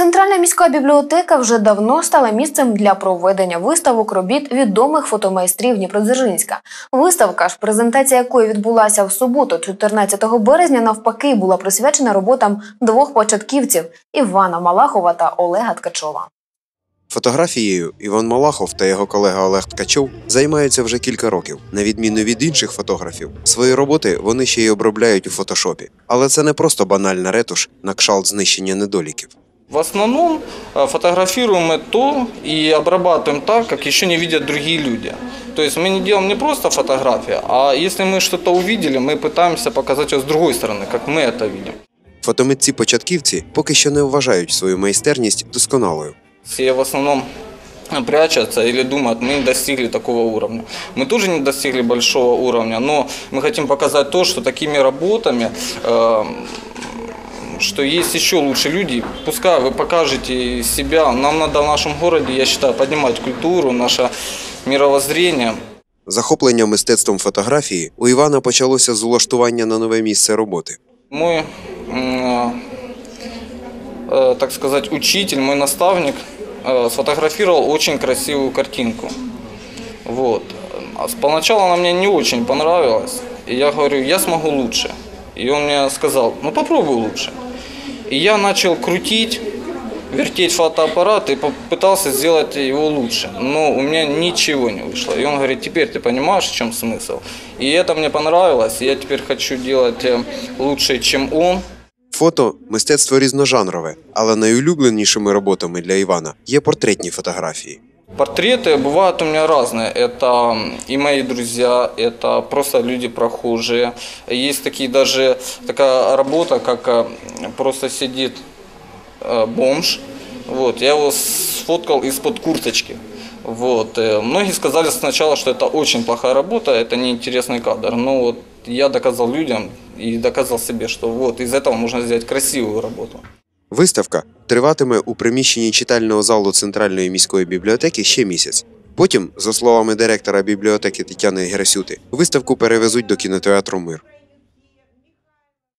Центральна міська бібліотека вже давно стала місцем для проведення виставок робіт відомих фотомайстрів Дніпродзержинська. Виставка ж, презентація якої відбулася в суботу, 14 березня, навпаки, була присвячена роботам двох початківців Івана Малахова та Олега Ткачова. Фотографією Іван Малахов та його колега Олег Ткачов займаються вже кілька років. На відміну від інших фотографів, свої роботи вони ще й обробляють у фотошопі. Але це не просто банальна ретуш на кшалт знищення недоліків. В основном э, фотографируем мы то и обрабатываем так, как еще не видят другие люди. То есть мы не делаем не просто фотографии, а если мы что-то увидели, мы пытаемся показать его с другой стороны, как мы это видим. Фотомитці-початківці поки що не вважають свою майстерність досконалою. Все в основном прячутся или думают, мы не достигли такого уровня. Мы тоже не достигли большого уровня, но мы хотим показать то, что такими работами, э, что есть еще лучше люди. Пускай вы покажете себя. Нам надо в нашем городе, я считаю, поднимать культуру, наше мировоззрение. Захоплення мистецтвом фотографії у Івана почалося з улаштування на нове місце роботи. Мой, м, э, так сказать, учитель, мой наставник э, сфотографировал очень красивую картинку. Вот. А с- Поначалу она мне не очень понравилась. И я говорю, я смогу лучше. И он мне сказал, ну попробуй лучше. И я начал крутить, вертеть фотоаппарат и попытался сделать его лучше. Но у меня ничего не вышло. И он говорит, теперь ты понимаешь, в чем смысл? И это мне понравилось. И я теперь хочу делать э, лучше, чем он. Фото мистецтво різножанрове, але найулюбленішими роботами для Івана є портретні фотографії. Портреты бывают у меня разные. Это и мои друзья, это просто люди прохожие. Есть такие даже такая работа, как э, просто сидит э, бомж. Вот, я его сфоткал из-под курточки. Вот. э, Многие сказали сначала, что это очень плохая работа, это неинтересный кадр. Но вот я доказал людям и доказал себе, что вот из этого можно сделать красивую работу. Виставка триватиме у приміщенні читального залу Центральної міської бібліотеки ще місяць. Потім, за словами директора бібліотеки Тетяни Герасюти, виставку перевезуть до кінотеатру Мир.